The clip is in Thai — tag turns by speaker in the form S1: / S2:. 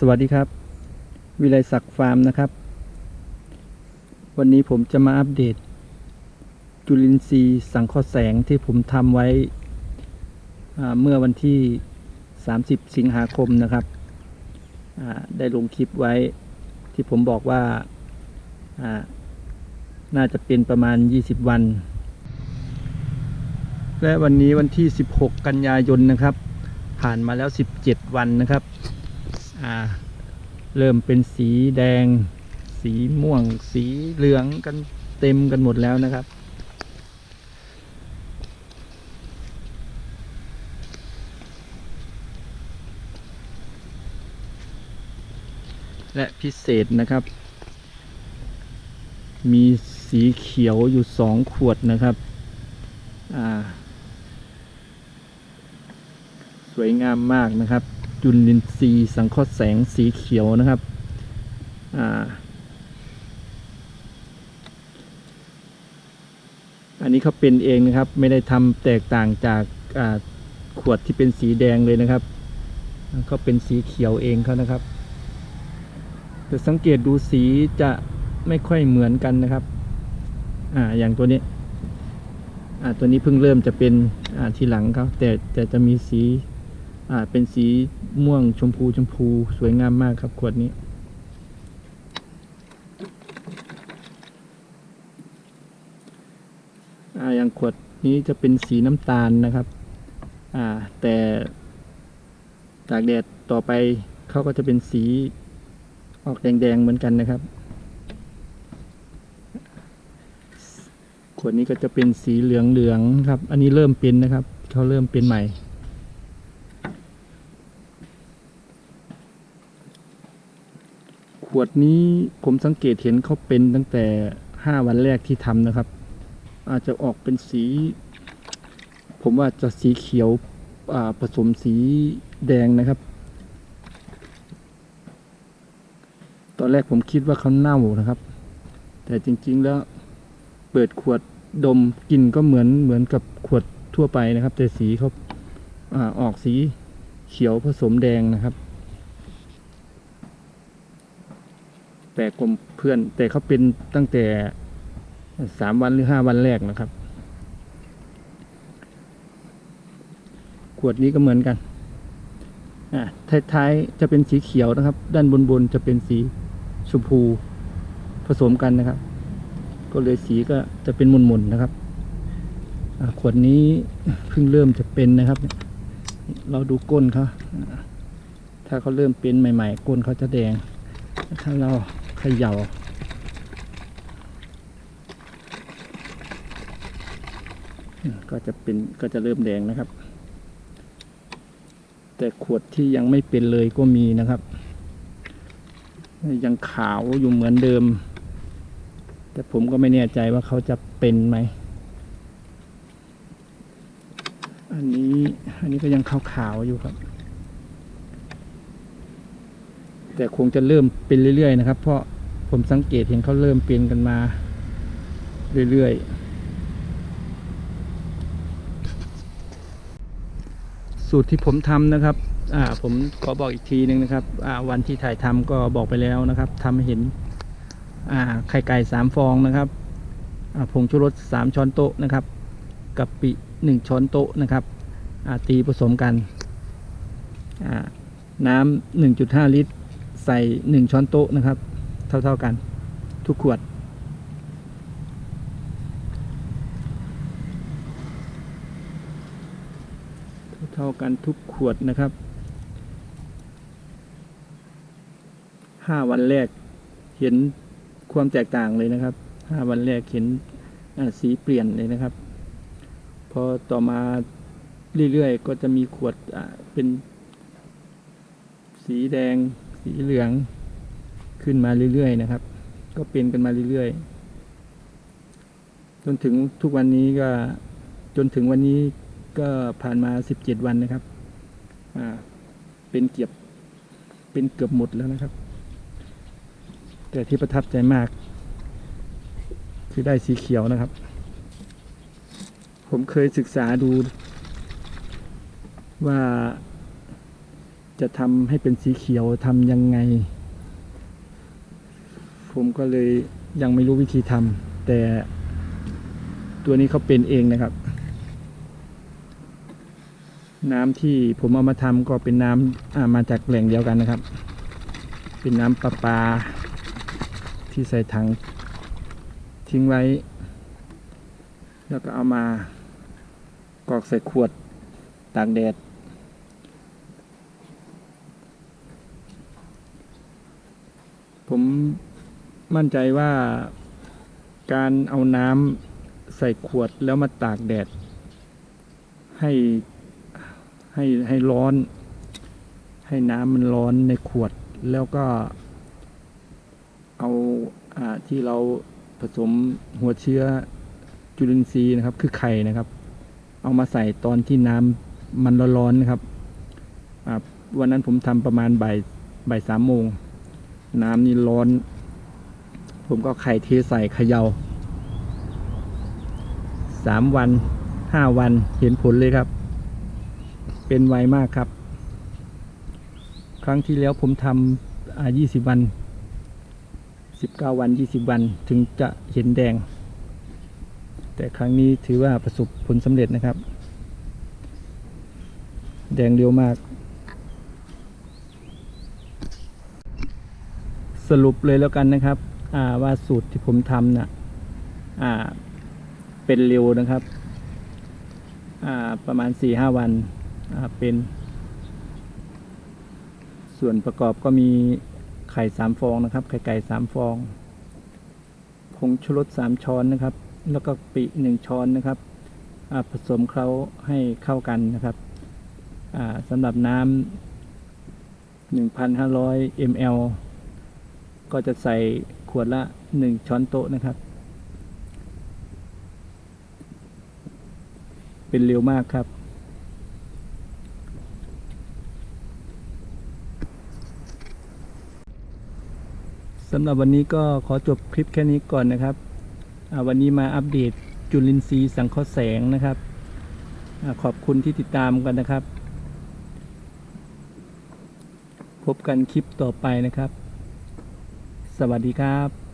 S1: สวัสดีครับ วิไลศักดิ์ฟาร์มนะครับ วันนี้ผมจะมาอัปเดต จุลินทรีย์สังเคราะห์แสงที่ผมทำไว้เมื่อวันที่ 30 สิงหาคมนะครับ ได้ลงคลิปไว้ที่ผมบอกว่าอ่าน่าจะเป็นประมาณ 20 วัน และวันนี้วันที่ 16 กันยายนนะครับ ผ่านมาแล้ว 17 วันนะครับ อ่า เริ่มเป็นสีแดง สีม่วง สีเหลืองกันเต็มกันหมดแล้วนะครับ และพิเศษนะครับ มีสีเขียวอยู่สองขวดนะครับ อ่า สวยงามมากนะครับ จุลินทรีย์สังเคราะห์แสงสีเขียวนะครับอ่าอันนี้เขาเป็นเองนะครับ ไม่ได้ทำแตกต่างจากาขวดที่เป็นสีแดงเลยนะครับเขาเป็นสีเขียวเองเขานะครับแต่สังเกตดูสีจะไม่ค่อยเหมือนกันนะครับ อ่า อย่างตัวนี้ อ่า ตัวนี้เพิ่งเริ่มจะเป็น อ่า ทีหลังเขาแต่แต่จะมีสี อ่า เป็นสีม่วงชมพูชมพูสวยงามมากครับขวดนี้ อ่า อย่างขวดนี้จะเป็นสีน้ำตาลนะครับ อ่า แต่ตากแดดต่อไปเขาก็จะเป็นสีออกแดงๆเหมือนกันนะครับ ขวดนี้ก็จะเป็นสีเหลืองๆครับ อันนี้เริ่มเป็นนะครับเขาเริ่มเป็นใหม่ วดนี้ผมสังเกตเห็นเขาเป็นตั้งแต่ห้าวันแรกที่ทำนะครับ อาจจะออกเป็นสี ผมว่าจะสีเขียวผสมสีแดงนะครับ ตอนแรกผมคิดว่าเขาเน่านะครับ แต่จริง ๆ แล้วเปิดขวดดมกลิ่นก็เหมือนเหมือนกับขวดทั่วไปนะครับ แต่สีเขาอ่าออกสีเขียวผสมแดงนะครับ แปลกกว่าเพื่อน แต่เขาเป็นตั้งแต่สามวันหรือห้าวันแรกนะครับ ขวดนี้ก็เหมือนกันอ่าท้ายๆจะเป็นสีเขียวนะครับ ด้านบนๆจะเป็นสีชมพูผสมกันนะครับ ก็เลยสีก็จะเป็นมุนๆนะครับขวดนี้เพิ่งเริ่มจะเป็นนะครับ เราดูก้นเขาถ้าเขาเริ่มเป็นใหม่ ๆ ก้นเขาจะแดง ถ้าเรา ขย่าก็จะเป็นก็จะเริ่มแดงนะครับ แต่ขวดที่ยังไม่เป็นเลยก็มีนะครับ ยังขาวอยู่เหมือนเดิม แต่ผมก็ไม่แน่ใจว่าเขาจะเป็นไหม อันนี้อันนี้ก็ยังขาวๆอยู่ครับ แต่คงจะเริ่มเป็นเรื่อยๆนะครับ เพราะผมสังเกตเห็นเขาเริ่มเป็นกันมาเรื่อยๆ สูตรที่ผมทำนะครับอ่าผมขอบอกอีกทีหนึ่งนะครับอ่าวันที่ถ่ายทำก็บอกไปแล้วนะครับทำเห็นอ่าไข่ไก่สามฟองนะครับอ่าผงชูรสสามช้อนโต๊ะนะครับกะปิหนึ่งช้อนโต๊ะนะครับอ่าตีผสมกันอ่าน้ำหนึ่งจุดห้าลิตร ใส่หนึ่งช้อนโต๊ะนะครับ เท่า ๆกันทุกขวด เท่าๆกันทุกขวดนะครับห้าวันแรกเห็นความแตกต่างเลยนะครับห้าวันแรกเห็นสีเปลี่ยนเลยนะครับ พอต่อมาเรื่อยๆ ก็จะมีขวดเป็นสีแดง สีเหลืองขึ้นมาเรื่อยๆนะครับ ก็เป็นกันมาเรื่อยๆ จนถึงทุกวันนี้ก็จนถึงวันนี้ก็ผ่านมาสิบเจ็ดวันนะครับ อ่า เป็นเกือบ เป็นเกือบหมดแล้วนะครับ แต่ที่ประทับใจมาก คือได้สีเขียวนะครับ ผมเคยศึกษาดูว่า จะทำให้เป็นสีเขียวทำยังไง ผมก็เลยยังไม่รู้วิธีทำแต่ตัวนี้เขาเป็นเองนะครับ น้ำที่ผมเอามาทำก็เป็นน้ำามาจากแหล่งเดียวกันนะครับ เป็นน้ำประปา ที่ใส่ถังทิ้งไว้ แล้วก็เอามากรอกใส่ขวดตากแดด ผมมั่นใจว่าการเอาน้ำใส่ขวดแล้วมาตากแดด ให้ให้ให้ร้อน ให้น้ำมันร้อนในขวดแล้วก็ เอาอาที่เราผสมหัวเชื้อจุลินทรีย์นะครับ คือไข่นะครับ เอามาใส่ตอนที่น้ำมันร้อนๆนะครับวันนั้นผมทำประมาณบ่ายบ่ายสามโมง น้ำนี่ร้อน ผมก็ไข่เทใส่เขยา่าสามวันห้าวันเห็นผลเลยครับ เป็นไวมากครับ ครั้งที่แล้วผมทำยี่สิบวันสิบเก้าวันยี่สิบวันถึงจะเห็นแดง แต่ครั้งนี้ถือว่าประสบผลสำเร็จนะครับ แดงเร็วมาก สรุปเลยแล้วกันนะครับว่าสูตรที่ผมทำนะ่ะเป็นเร็วนะครับประมาณสี่ห้าวันเป็น ส่วนประกอบก็มีไข่สามฟองนะครับ ไข่ไก่สามฟอง ผงชูรสสามช้อนนะครับ แล้วก็ปิหนึ่งช้อนนะครับผสมเคล้าให้เข้ากันนะครับสำหรับน้ำหนึ่ ก็จะใส่ขวดละหนึ่งช้อนโต๊ะนะครับ เป็นเร็วมากครับ สำหรับวันนี้ก็ขอจบคลิปแค่นี้ก่อนนะครับ วันนี้มาอัปเดตจุลินทรีย์สังเคราะห์แสงนะครับ ขอบคุณที่ติดตามกันนะครับ พบกันคลิปต่อไปนะครับ สวัสดีครับ